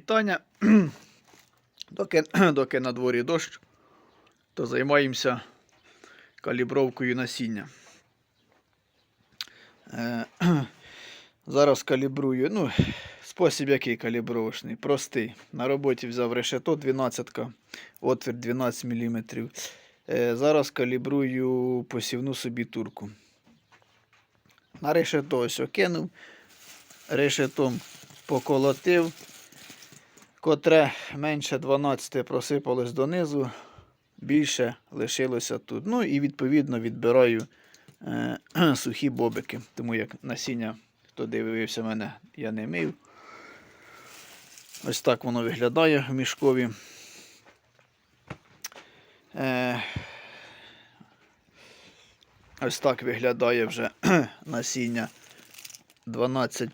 питання. доки, доки на дворі дощ, то займаємося калібровкою насіння. Е, зараз калібрую. Ну, спосіб який калібровочний, простий. На роботі взяв решето 12, отвір 12 мм. Е, зараз калібрую посівну собі турку. На решето ось окинув, решетом поколотив, котре менше 12 просипалось донизу, більше лишилося тут. Ну і відповідно відбираю е, сухі бобики. Тому як насіння, хто дивився мене, я не мив. Ось так воно виглядає в мішкові. Е, ось так виглядає вже насіння 12.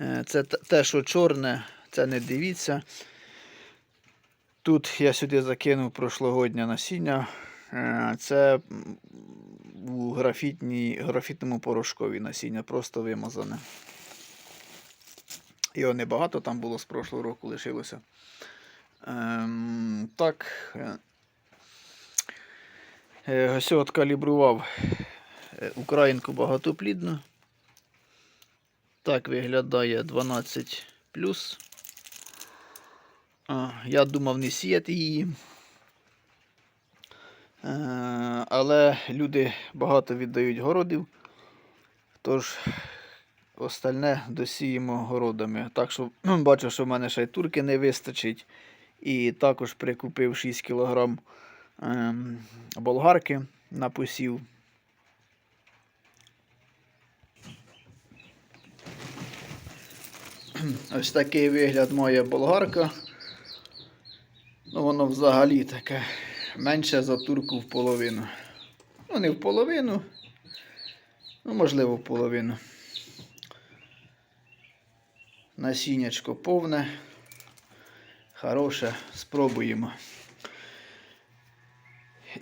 Е, Це те, що чорне, це не дивіться. Тут я сюди закинув прошлогоднє насіння. Е, Це у графітній, графітному порошкові насіння, просто вимазане. Його небагато там було з прошлого року лишилося. Ем, так. е, е, Ось от калібрував е, українку багатоплідну. Так виглядає 12 я думав не сіяти її. Е, але люди багато віддають городів. Тож остальне досіємо городами. Так що бачу, що в мене ще й турки не вистачить. І також прикупив 6 кг ем, болгарки на посів. Ось такий вигляд має болгарка. Ну, воно взагалі таке менше за турку в половину. Ну, не в половину, ну, можливо, в половину. Насіннячко повне. Хороше, спробуємо.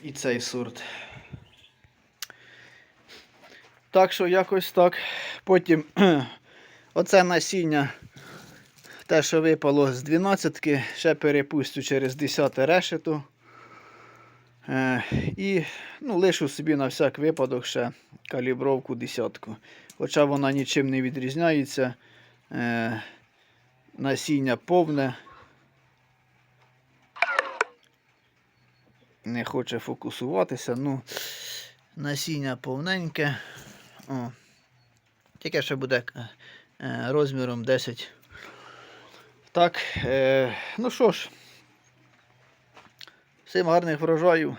І цей сорт. Так що якось так. Потім оце насіння, те, що випало з 12 ще перепустю через 10 решето. Е, і ну, лишу собі на всяк випадок ще калібровку десятку. Хоча вона нічим не відрізняється. Е, насіння повне. Не хоче фокусуватися. Ну, насіння повненьке. О. Тільки ще буде е, розміром 10. Так, е, ну що ж, всім гарних врожаю.